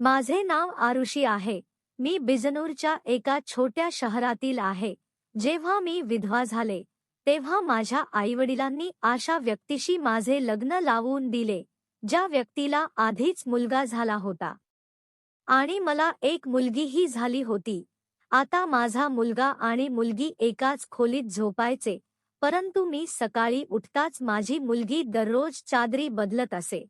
माझे नाव आरुषी आहे. मी बिजनूरच्या एका छोट्या शहरातील आहे. जेव्हा मी विधवा झाले तेव्हा माझ्या आईवडिलांनी अशा व्यक्तीशी माझे लग्न लावून दिले ज्या व्यक्तीला आधीच मुलगा झाला होता. आणि मला एक मुलगीही झाली होती. आता माझा मुलगा आणि मुलगी एकाच खोलीत झोपायचे परंतु मी सकाळी उठताच माझी मुलगी दररोज चादरी बदलत असे.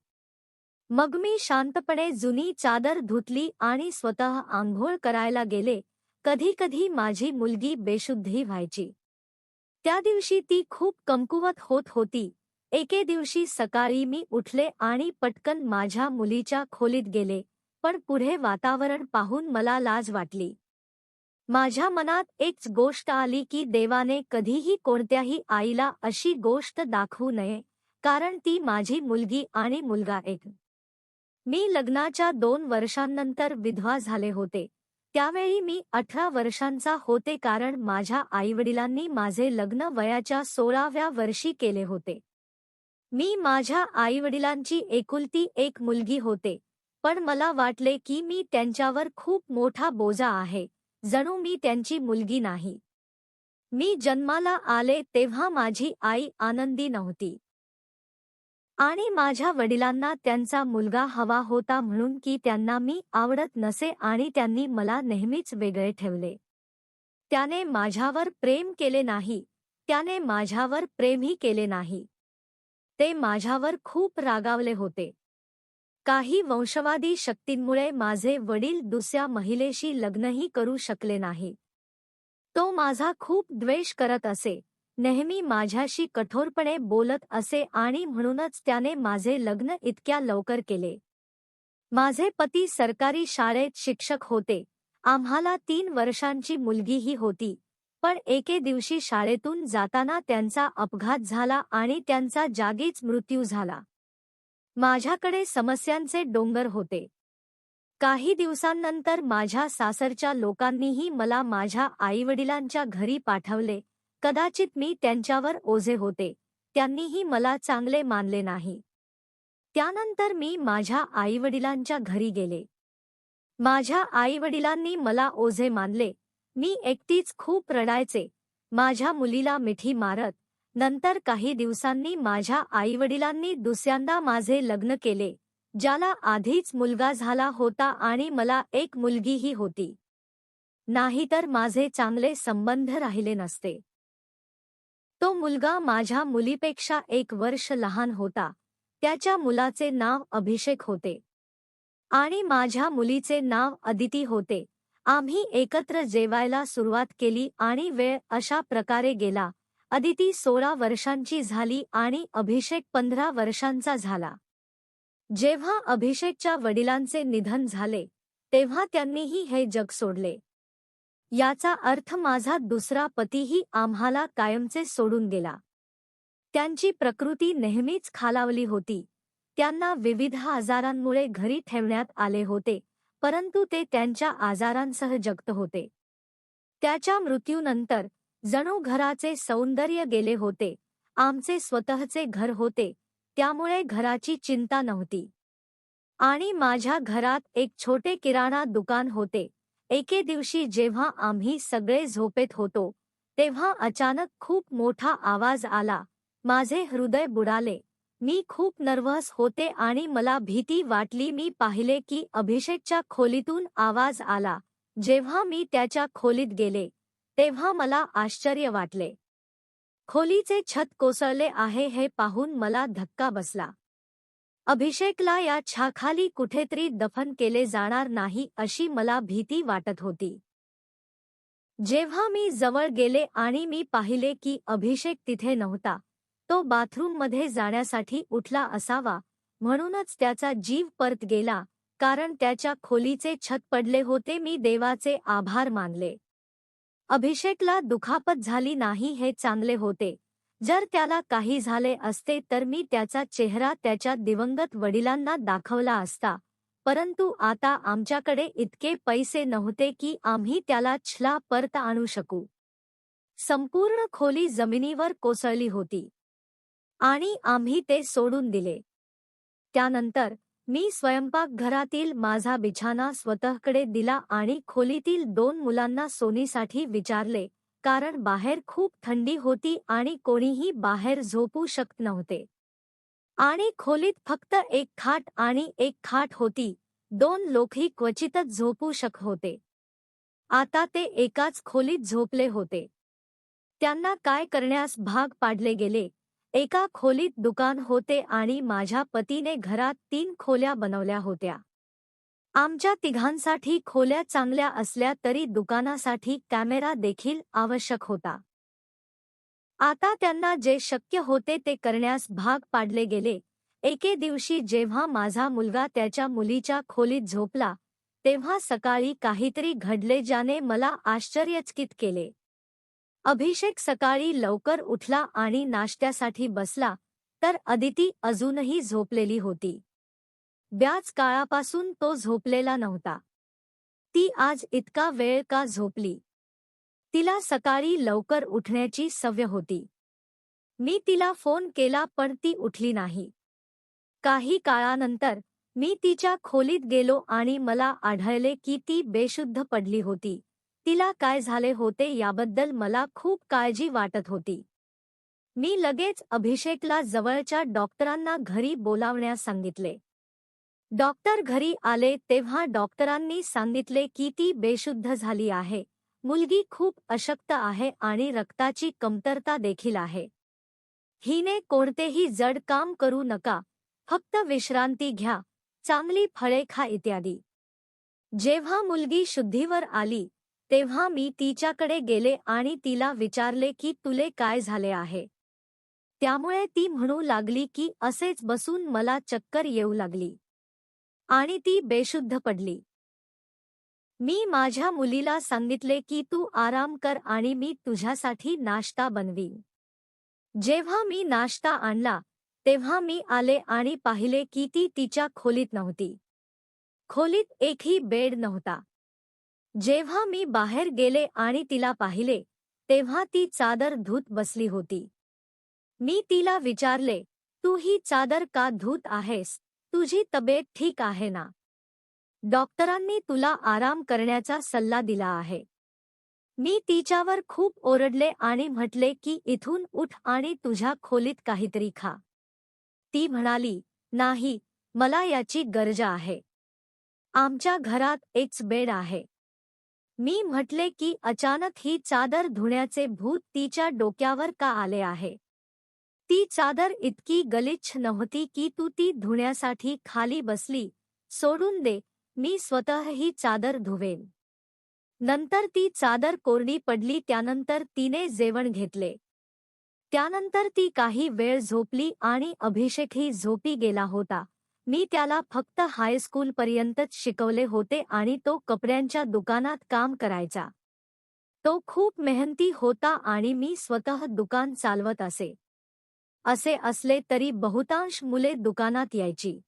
मग मी शांतपणे जुनी चादर धुतली आणि स्वतः आंघोळ करायला गेले. कधी कधी माझी मुलगी बेशुद्धी व्हायची. त्या दिवशी ती खूप कमकुवत होत होती. एके दिवशी सकाळी मी उठले आणि पटकन माझ्या मुलीच्या खोलीत गेले पण पुढे वातावरण पाहून मला लाज वाटली. माझ्या मनात एकच गोष्ट आली की देवाने कधीही कोणत्याही आईला अशी गोष्ट दाखवू नये कारण ती माझी मुलगी आणि मुलगा एक मी लग्नाच्या दोन वर्षांनंतर विधवा झाले होते. त्यावेळी मी अठरा वर्षांचा होते कारण माझ्या आईवडिलांनी माझे लग्न वयाच्या सोळाव्या वर्षी केले होते. मी माझ्या आईवडिलांची एकुलती एक मुलगी होते. पण मला वाटले की मी त्यांच्यावर खूप मोठा बोजा आहे. जणू मी त्यांची मुलगी नाही. मी जन्माला आले तेव्हा माझी आई आनंदी नव्हती. आणि माझ्या वडिलांना त्यांचा मुलगा हवा होता म्हणून की त्यांना मी आवडत नसे आणि त्यांनी मला नेहमीच वेगळे ठेवले. त्याने माझ्यावर प्रेम केले नाही. त्याने माझ्यावर प्रेमही केले नाही. ते माझ्यावर खूप रागावले होते. काही वंशवादी शक्तींमुळे माझे वडील दुसऱ्या महिलेशी लग्नही करू शकले नाही. तो माझा खूप द्वेष करत असे. नेहमी माझ्याशी कठोरपणे बोलत असे आणि म्हणूनच त्याने माझे लग्न इतक्या लवकर केले. माझे पती सरकारी शाळेत शिक्षक होते. आम्हाला तीन वर्षांची मुलगीही होती. पण एके दिवशी शाळेतून जाताना त्यांचा अपघात झाला आणि त्यांचा जागीच मृत्यू झाला. माझ्याकडे समस्यांचे डोंगर होते. काही दिवसांनंतर माझ्या सासरच्या लोकांनीही मला माझ्या आईवडिलांच्या घरी पाठवले कदाचित मी त्यांच्यावर ओझे होते. त्यांनीही मला चांगले मानले नाही. त्यानंतर मी माझ्या आईवडिलांच्या घरी गेले. माझ्या आईवडिलांनी मला ओझे मानले. मी एकटीच खूप रडायचे. माझ्या मुलीला मिठी मारत नंतर काही दिवसांनी माझ्या आईवडिलांनी दुसऱ्यांदा माझे लग्न केले ज्याला आधीच मुलगा झाला होता आणि मला एक मुलगीही होती. नाहीतर माझे चांगले संबंध राहिले नसते. तो मुलगा माझ्या मुलीपेक्षा एक वर्ष लहान होता. त्याच्या मुलाचे नाव अभिषेक होते. आणि माझ्या मुलीचे नाव अदिती होते. आम्ही एकत्र जेवायला सुरुवात केली आणि वेळ अशा प्रकारे गेला. अदिती सोळा वर्षांची झाली आणि अभिषेक पंधरा वर्षांचा झाला. जेव्हा अभिषेकच्या वडिलांचे निधन झाले तेव्हा त्यांनीही हे जग सोडले. याचा अर्थ माझा दुसरा पतीही आम्हाला कायमचे सोडून गेला. त्यांची प्रकृती नेहमीच खालावली होती. त्यांना विविध आजारांमुळे घरी ठेवण्यात आले होते परंतु ते त्यांच्या आजारांसह जगत होते. त्याच्या मृत्यूनंतर जणू घराचे सौंदर्य गेले होते आमचे स्वतःचे घर होते त्यामुळे घराची चिंता नव्हती. आणि माझ्या घरात एक छोटे किराणा दुकान होते एके दिवशी जेव्हा आम्ही सगळे झोपेत होतो तेव्हा अचानक खूप मोठा आवाज आला. माझे हृदय बुडाले. मी खूप नर्व्हस होते आणि मला भीती वाटली. मी पाहिले की अभिषेकच्या खोलीतून आवाज आला. जेव्हा मी त्याच्या खोलीत गेले तेव्हा मला आश्चर्य वाटले. खोलीचे छत कोसळले आहे हे पाहून मला धक्का बसला. अभिषेकला या छाखाली कुठेतरी दफन केले जाणार नाही अशी मला भीती वाटत होती. जेव्हा मी जवळ गेले आणि मी पाहिले की अभिषेक तिथे नव्हता तो बाथरूममध्ये जाण्यासाठी उठला असावा म्हणूनच त्याचा जीव परत गेला कारण त्याच्या खोलीचे छत पडले होते मी देवाचे आभार मानले. अभिषेकला दुखापत झाली नाही हे चांगले होते जर त्याला काही झाले असते तर मी त्याचा चेहरा त्याच्या दिवंगत वडिलांना दाखवला असता. परंतु आता आमच्याकडे इतके पैसे नव्हते की आम्ही त्याला छला परत आणू शकू. संपूर्ण खोली जमिनीवर कोसळली होती. आणि आम्ही ते सोडून दिले. त्यानंतर मी स्वयंपाकघरातील माझा बिछाना स्वतःकडे दिला आणि खोलीतील दोन मुलांना सोनीसाठी विचारले कारण बाहेर खूप थंडी होती आणि कोणीही बाहेर झोपू शकत नव्हते. आणि खोलीत फक्त एक खाट आणि एक खाट होती. दोन लोकही क्वचितच झोपू शक होते. आता ते एकाच खोलीत झोपले होते. त्यांना काय करण्यास भाग पाडले गेले? एका खोलीत दुकान होते आणि माझ्या पतीने घरात तीन खोल्या बनवल्या होत्या. आमच्या तिघांसाठी खोल्या चांगल्या असल्या तरी दुकानासाठी कॅमेरा देखील आवश्यक होता. आता त्यांना जे शक्य होते ते करण्यास भाग पाडले गेले. एके दिवशी जेव्हा माझा मुलगा त्याच्या मुलीच्या खोलीत झोपला तेव्हा सकाळी काहीतरी घडले ज्याने मला आश्चर्यचकित केले. अभिषेक सकाळी लवकर उठला आणि नाश्त्यासाठी बसला तर अदिती अजूनही झोपलेली होती. ब्याच काळापासून तो झोपलेला नव्हता. ती आज इतका वेळ का झोपली? तिला सकाळी लवकर उठण्याची सवय होती. मी तिला फोन केला पण ती उठली नाही. काही काळानंतर मी तिच्या खोलीत गेलो आणि मला आढळले की ती बेशुद्ध पडली होती. तिला काय झाले होते याबद्दल मला खूप काळजी वाटत होती. मी लगेच अभिषेकला जवळच्या डॉक्टरांना घरी बोलावण्यास सांगितले. डॉक्टर घरी आले तेव्हा डॉक्टरांनी सांगितले की ती बेशुद्ध झाली आहे. मुलगी खूप अशक्त आहे आणि रक्ताची कमतरता देखील आहे. हिने कोणतेही जड काम करू नका. फक्त विश्रांती घ्या. चांगली फळे खा इत्यादी. जेव्हा मुलगी शुद्धीवर आली तेव्हा मी तिच्याकडे गेले आणि तिला विचारले की तुले काय झाले आहे? त्यामुळे ती म्हणू लागली की असेच बसून मला चक्कर येऊ लागली. आणि ती बेशुद्ध पडली. मी माझ्या मुलीला सांगितले की तू आराम कर आणि मी तुझ्यासाठी नाश्ता बनवीन जेव्हा मी नाश्ता आणला तेव्हा मी आले आणि पाहिले की ती तिच्या खोलीत नव्हती. खोलीत एकही बेड नव्हता. जेव्हा मी बाहेर गेले आणि तिला पाहिले तेव्हा ती चादर धूत बसली होती. मी तिला विचारले तू ही चादर का धूत आहेस? तुझी तब्येत ठीक आहे ना? डॉक्टरांनी तुला आराम करण्याचा सल्ला दिला आहे. मी तिच्यावर खूप ओरडले आणि म्हटले की इथून उठ आणि तुझ्या खोलीत काहीतरी खा. ती म्हणाली, नाही, मला याची गरज आहे. आमच्या घरात एकच बेड आहे. मी म्हटले की अचानक ही चादर धुण्याचे भूत तिच्या डोक्यावर का आले आहे? ती चादर इतकी गलिच्छ नव्हती की तू ती धुण्यासाठी खाली बसली. सोडून दे मी स्वतः ही चादर धुवेन. नंतर ती चादर कोरडी पडली त्यानंतर तिने जेवण घेतले. त्यानंतर ती काही वेळ झोपली आणि अभिषेकही झोपी गेला होता. मी त्याला फक्त हायस्कूलपर्यंतच शिकवले होते आणि तो कपड्यांच्या दुकानात काम करायचा. तो खूप मेहनती होता आणि मी स्वतः दुकान चालवत असे. असे असले तरी बहुतांश मुले दुकानात यायची.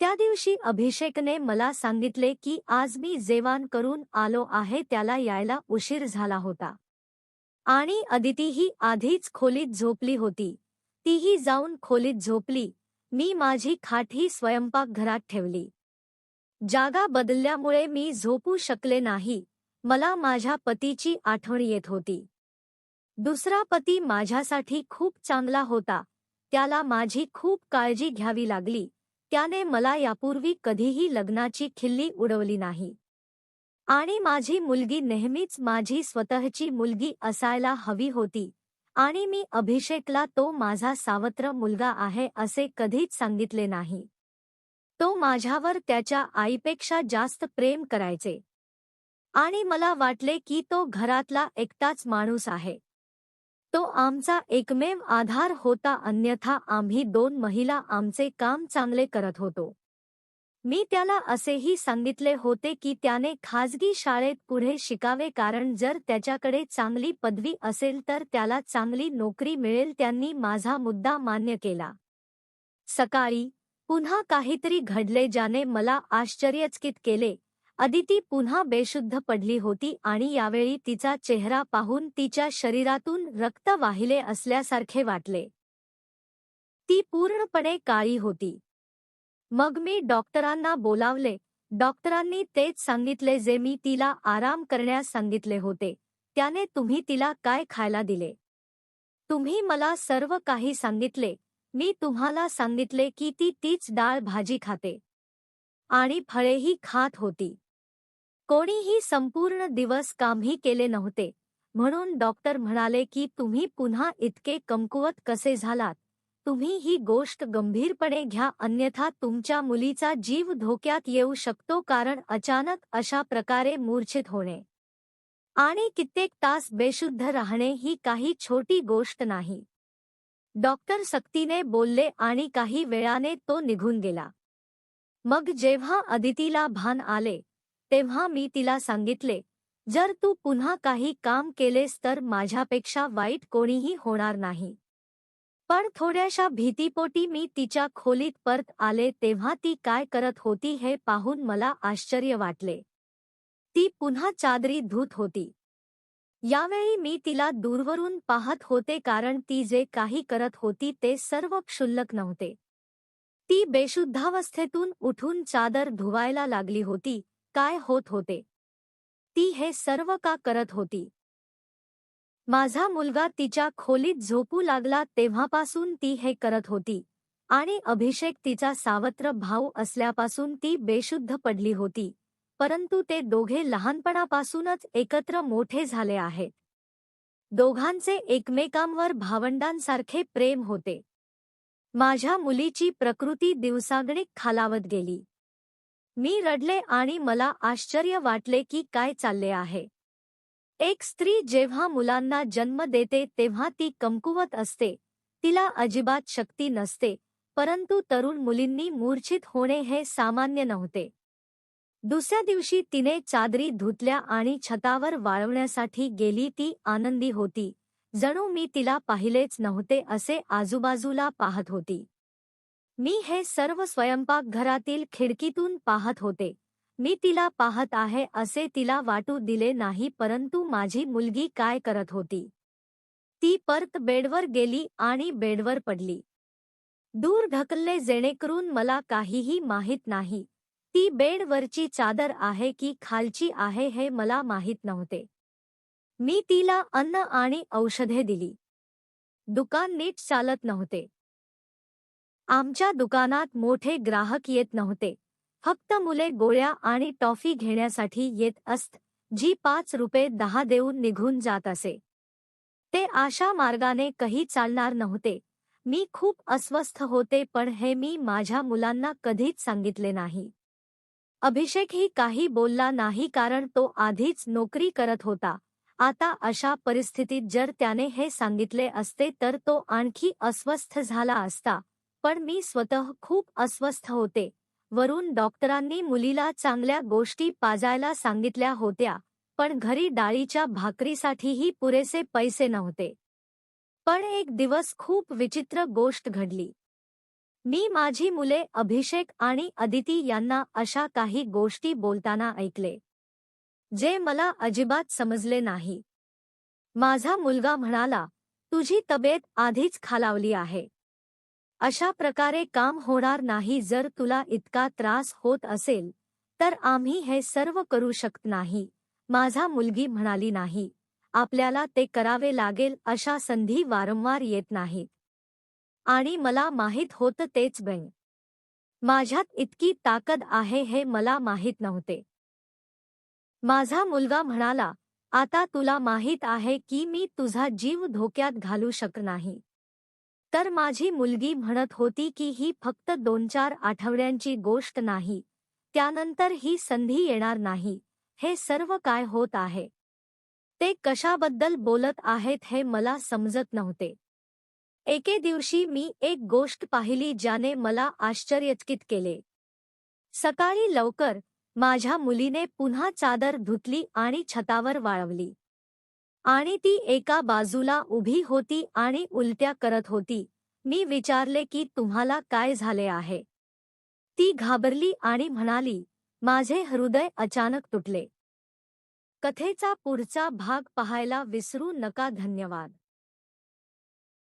त्या दिवशी अभिषेकने मला सांगितले की आज मी जेवण करून आलो आहे त्याला यायला उशीर झाला होता. आणि अदितीही आधीच खोलीत झोपली होती. तीही जाऊन खोलीत झोपली. मी माझी खाटही स्वयंपाकघरात ठेवली. जागा बदलल्यामुळे मी झोपू शकले नाही. मला माझ्या पतीची आठवण येत होती. दुसरा पती माझ्यासाठी खूप चांगला होता. त्याला माझी खूप काळजी घ्यावी लागली. त्याने मला यापूर्वी कधीही लग्नाची खिल्ली उडवली नाही. आणि माझी मुलगी नेहमीच माझी स्वतःची मुलगी असायला हवी होती. आणि मी अभिषेकला तो माझा सावत्र मुलगा आहे असे कधीच सांगितले नाही. तो माझ्यावर त्याच्या आईपेक्षा जास्त प्रेम करायचे. आणि मला वाटले की तो घरातला एकटाच माणूस आहे. तो आमचा एकमेव आधार होता अन्यथा आम्ही दोन महिला आमचे काम चांगले करत होतो. मी त्याला असेही सांगितले होते की त्याने खाजगी शाळेत पुढे शिकावे कारण जर त्याच्याकडे चांगली पदवी असेल तर त्याला चांगली नोकरी मिळेल त्यांनी माझा मुद्दा मान्य केला. सकाळी पुन्हा काहीतरी घडले ज्याने मला आश्चर्यचकित केले. अदिती पुन्हा बेशुद्ध पडली होती आणि यावेळी तिचा चेहरा पाहून तिच्या शरीरातून रक्त वाहिले असल्यासारखे वाटले. ती पूर्णपणे काळी होती. मग मी डॉक्टरांना बोलावले. डॉक्टरांनी तेच सांगितले जे मी तिला आराम करण्यास सांगितले होते. त्याने तुम्ही तिला काय खायला दिले? तुम्ही मला सर्व काही सांगितले. मी तुम्हाला सांगितले की ती तीच डाळ भाजी खाते. आणि फळेही खात होती. कोणीही संपूर्ण दिवस कामही केले नव्हते. म्हणून डॉक्टर म्हणाले की, तुम्ही पुन्हा इतके कमकुवत कसे झालात? तुम्ही ही गोष्ट गंभीरपणे घ्या, अन्यथा तुमच्या मुलीचा जीव धोक्यात येऊ शकतो कारण अचानक अशा प्रकारे मूर्छित होणे आणि कित्येक तास बेशुद्ध राहणे ही काही छोटी गोष्ट नाही. डॉक्टर सक्तीने बोलले आणि काही वेळाने तो निघून गेला. मग जेव्हा अदितीला भान आले तेव्हा मी तिला सांगितले जर तू पुन्हा काही काम केलेस तर माझ्यापेक्षा वाईट कोणीही होणार नाही पण थोड्याशा भीतीपोटी मी तिच्या खोलीत परत आले तेव्हा ती काय करत होती हे पाहून मला आश्चर्य वाटले. ती पुन्हा चादरी धूत होती. यावेळी मी तिला दूरवरून पाहत होते कारण ती जे काही करत होती ते सर्व क्षुल्लक नव्हते. ती बेशुद्धावस्थेतून उठून चादर धुवायला लागली होती. काय होत होते? ती हे सर्व का करत होती? माझा मुलगा तिच्या खोलीत झोपू लागला तेव्हापासून ती हे करत होती आणि अभिषेक तिचा सावत्र भाऊ असल्यापासून ती बेशुद्ध पडली होती परंतु ते दोघे लहानपणापासूनच एकत्र मोठे झाले आहेत. दोघांचे एकमेकांवर भावंडांसारखे प्रेम होते. माझ्या मुलीची प्रकृती दिवसागणिक खालावत गेली. मी रडले आणि मला आश्चर्य वाटले की काय चालले आहे. एक स्त्री जेव्हा मुलांना जन्म देते तेव्हा ती कमकुवत असते. तिला अजिबात शक्ती नसते परंतु तरुण मुलींनी मूर्छित होणे हे सामान्य नव्हते. दुसऱ्या दिवशी तिने चादरी धुतल्या आणि छतावर वाळवण्यासाठी गेली ती आनंदी होती. जणू मी तिला पाहिलेच नव्हते असे आजूबाजूला पाहत होती. मी हे सर्व स्वयंपाकघरातील खिडकीतून पाहत होते. मी तिला पाहत आहे असे तिला वाटू दिले नाही परंतु माझी मुलगी काय करत होती? ती परत बेडवर गेली आणि बेडवर पडली. दूर ढकलले जेणेकरून मला काहीही माहीत नाही. ती बेडवरची चादर आहे की खालची आहे हे मला माहीत नव्हते. मी तिला अन्न आणि औषधे दिली. दुकान नीट चालत नव्हते. आमच्या दुकानात मोठे ग्राहक येत नव्हते. फक्त मुले गोळ्या आणि टॉफी घेण्यासाठी येत असत, जी पाच रुपये दहा देऊन निघून जात असे. ते आशा मार्गाने कही चालणार नव्हते. मी खूप अस्वस्थ होते, पण हे मी माझ्या मुलांना कधीच सांगितले नाही. अभिषेकही काही बोलला नाही कारण तो आधीच नोकरी करत होता. आता अशा परिस्थितीत जर त्याने हे सांगितले असते तर तो आणखी अस्वस्थ झाला असता. पण मी स्वतः खूप अस्वस्थ होते. वरून डॉक्टरांनी मुलीला चांगल्या गोष्टी पाजायला सांगितल्या होत्या पण घरी डाळीच्या भाकरीसाठीही पुरेसे पैसे नव्हते. पण एक दिवस खूप विचित्र गोष्ट घडली. मी माझी मुले अभिषेक आणि अदिती यांना अशा काही गोष्टी बोलताना ऐकले जे मला अजिबात समजले नाही. माझा मुलगा म्हणाला तुझी तब्येत आधीच खालावली आहे. अशा प्रकारे काम होणार नाही जर तुला इतका त्रास होत असेल तर आम्ही हे सर्व करू शकत नाही. माझा मुलगी म्हणाली नाही. आपल्याला ते करावे लागेल अशा संधी वारंवार येत नाहीत आणि मला माहीत होतं तेच बॅंग माझ्यात इतकी ताकद आहे हे मला माहीत नव्हते. माझा मुलगा म्हणाला आता तुला माहीत आहे की मी तुझा जीव धोक्यात घालू शक नाही. तर माझी मुलगी म्हणत होती की ही फक्त दोन चार आठवड्यांची गोष्ट नाही त्यानंतर ही संधी येणार नाही हे सर्व काय होत आहे? ते कशाबद्दल बोलत आहेत हे मला समजत नव्हते. एके दिवशी मी एक गोष्ट पाहिली ज्याने मला आश्चर्यचकित केले. सकाळी लवकर माझ्या मुलीने पुन्हा चादर धुतली आणि छतावर वाळवली. आणि ती एका बाजूला उभी होती आणि उलट्या करत होती. मी विचारले की तुम्हाला काय झाले आहे? ती घाबरली आणि म्हणाली माझे हृदय अचानक तुटले. कथेचा पुढचा भाग पाहायला विसरू नका धन्यवाद.